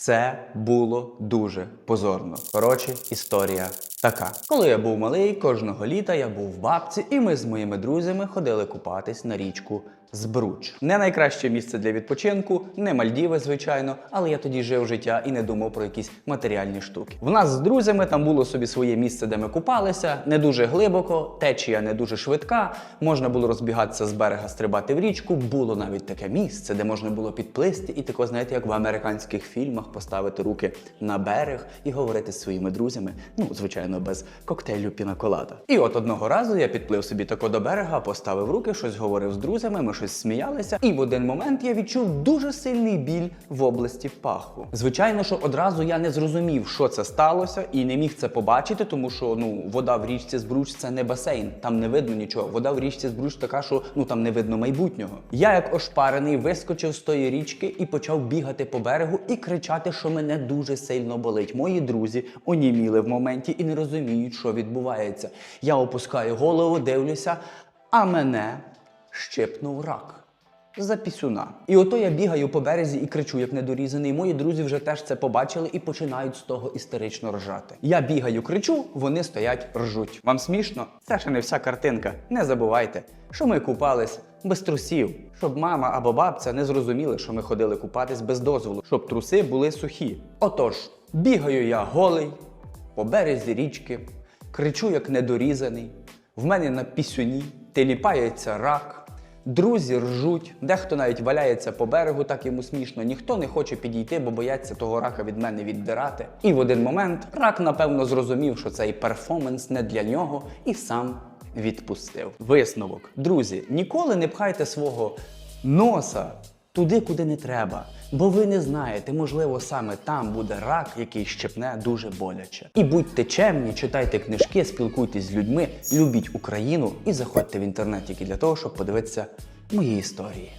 Це було дуже позорно. Коротше, історія така. Коли я був малий, кожного літа я був в бабці, і ми з моїми друзями ходили купатись на річку Збруч. Не найкраще місце для відпочинку, не Мальдіви, звичайно, але я тоді жив життя і не думав про якісь матеріальні штуки. В нас з друзями там було собі своє місце, де ми купалися, не дуже глибоко, течія не дуже швидка. Можна було розбігатися з берега, стрибати в річку. Було навіть таке місце, де можна було підплисти і тако, знаєте, як в американських фільмах поставити руки на берег і говорити з своїми друзями. Ну, звичайно, без коктейлю пінаколада. І от одного разу я підплив собі тако до берега, поставив руки, щось говорив з друзями, ми щось сміялися. І в один момент я відчув дуже сильний біль в області паху. Звичайно, що одразу я не зрозумів, що це сталося, і не міг це побачити, тому що ну вода в річці Збруч це не басейн, там не видно нічого. Вода в річці Збруч така, що ну там не видно майбутнього. Я, як ошпарений, вискочив з тої річки і почав бігати по берегу і кричати, що мене дуже сильно болить. Мої друзі оніміли в моменті і не розуміють, що відбувається. Я опускаю голову, дивлюся, а мене щепнув рак. За пісюна. І ото я бігаю по березі і кричу, як недорізаний. Мої друзі вже теж це побачили і починають з того істерично ржати. Я бігаю, кричу, вони стоять, ржуть. Вам смішно? Це ще не вся картинка. Не забувайте, що ми купались без трусів, щоб мама або бабця не зрозуміли, що ми ходили купатись без дозволу, щоб труси були сухі. Отож, бігаю я голий по березі річки, кричу, як недорізаний. В мене на пісюні теліпається рак. Друзі ржуть, дехто навіть валяється по берегу, так йому смішно. Ніхто не хоче підійти, бо бояться того рака від мене віддирати. І в один момент рак, напевно, зрозумів, що цей перформанс не для нього, і сам відпустив. Висновок. Друзі, ніколи не пхайте свого носа туди, куди не треба. Бо ви не знаєте, можливо, саме там буде рак, який щепне дуже боляче. І будьте чемні, читайте книжки, спілкуйтесь з людьми, любіть Україну і заходьте в інтернет тільки для того, щоб подивитися мої історії.